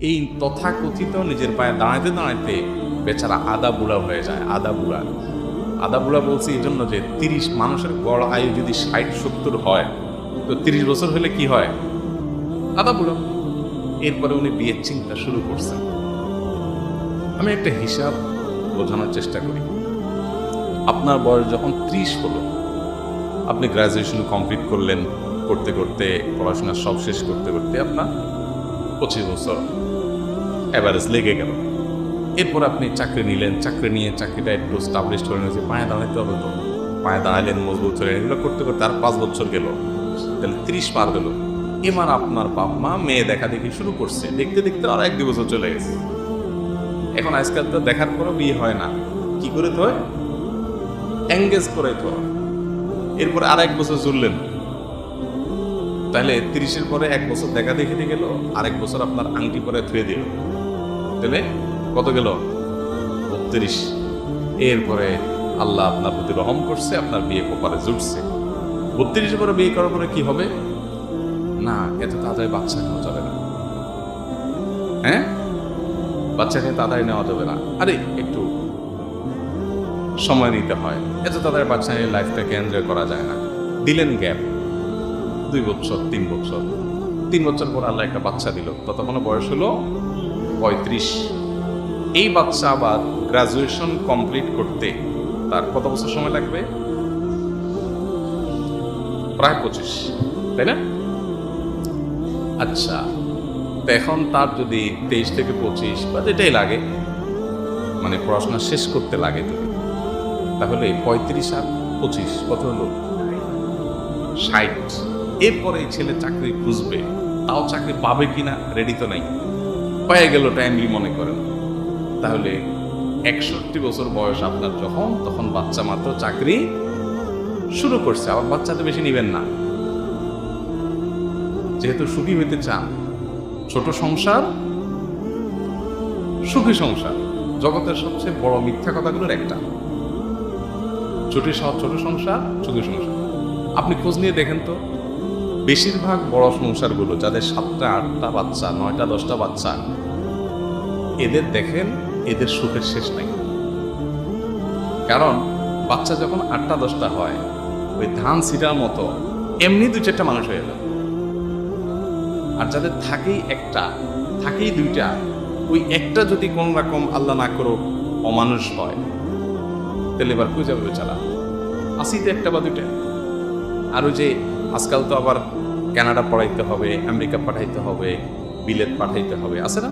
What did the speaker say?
এই তথাকথিত নিজের পায়ে দাঁড়াইতে দাঁড়াইতে বেচারা আদা বুড়া হয়ে যায়, আদা বুড়া। আদা বুড়া বলছি এই জন্য যে তিরিশ মানুষের গড় আয়ু যদি ষাট, সত্তর হয়, তো তিরিশ বছর হলে কি হয়? আদা বুড়া। এরপরে উনি বিয়ের চিন্তা শুরু করছেন। আমি একটা হিসাব বোঝানোর চেষ্টা করি। আপনার বয়স যখন ত্রিশ হলো, আপনি গ্রাজুয়েশন কমপ্লিট করলেন, করতে করতে পড়াশোনা সব শেষ করতে করতে আপনার পঁচিশ বছর অ্যাভারেজ লেগে গেল। এরপর আপনি চাকরি নিলেন, চাকরি নিয়ে চাকরিটা একটু স্টাবলিশ করে নিয়েছে পায়ে দাঁড়াইতে হবে তো। পায়ে দাঁড়ালেন মজবুত হলেন, এগুলো করতে করতে আর পাঁচ বছর গেল। তাহলে ত্রিশ পার হলো। এবার আপনার বাপ মা, মেয়ে দেখা দেখি শুরু করছে। দেখতে দেখতে আর এক দু বছর চলে গেছে। এখন আজকাল তো দেখার পরও বিয়ে হয় না। কি করে তো এঙ্গেজ করে তো। এরপরে আর এক বছর চললেন। তাহলে তিরিশের পরে এক বছর দেখা দেখিতে গেল, আরেক বছর আপনার আংটি পরে থুয়ে দিল। তাহলে কত গেল? বত্রিশ। এরপরে আল্লাহ আপনার প্রতি রহম করছে, আপনার বিয়ে কোপারে জুটছে। বত্রিশের পরে বিয়ে করার পরে কি হবে? না, এত তাড়াতাড়ি বাচ্চা নেওয়া যাবে না। হ্যাঁ? বাচ্চাকে তাড়াতাড়ি নেওয়া যাবে না। আরে, একটু সময় নিতে হয়। এত তাড়াতাড়ি বাচ্চা নিয়ে লাইফটাকে এনজয় করা যায় না। দিলেন গ্যাপ দুই বছর তিন বছর তিন বছর পর আল্লাহ একটা বাচ্চা দিল। ততক্ষণ বয়স হলো পঁয়ত্রিশ। এই বাচ্চা আবার গ্রাজুয়েশন কমপ্লিট করতে তার কত বছর সময় লাগবে? প্রায় পঁচিশ, তাই না? আচ্ছা এখন তার যদি তেইশ থেকে পঁচিশ বা যেটাই লাগে মানে পড়াশোনা শেষ করতে লাগে তাহলে পঁয়ত্রিশ আর পঁচিশ কত হলো? ষাট। এরপরে ছেলে চাকরি খুঁজবে, তাও চাকরি পাবে কিনা রেডি তো নাই। পেয়ে গেল টাইমলি মনে করেন। তাহলে একষট্টি বছর বয়স আপনার যখন, তখন বাচ্চা মাত্র চাকরি শুরু করছে, আবার বাচ্চাতে বেশি নিবেন না। যেহেতু সুখী হইতে চান, ছোট সংসার, সুখী সংসার, জগতের সবচেয়ে বড় মিথ্যা কথাগুলোর একটা। ছোট ছোট সংসার, সুখী সংসার। আপনি খোঁজ নিয়ে দেখেন তো। বেশিরভাগ বড় সংসারগুলো, যাদের সাতটা, আটটা বাচ্চা, নয়টা, দশটা বাচ্চা, এদের দেখেন এদের সুখের শেষ নাই। কারণ বাচ্চা যখন আটটা, দশটা হয়, ওই ধান সিটার মতো এমনি দু চারটা মানুষ হয়ে যায়। আর যাদের থাকেই একটা, থাকেই দুইটা, ওই একটা যদি কোন রকম আল্লাহ না করো অমানুষ হয়, তাহলে এবার খুঁজে যাবে বেচারা তো একটা বা দুইটা। আর ওই যে আজকাল তো আবার কানাডা পড়াইতে হবে আমেরিকা পাঠাইতে হবে বিলেত পাঠাইতে হবে আছে না?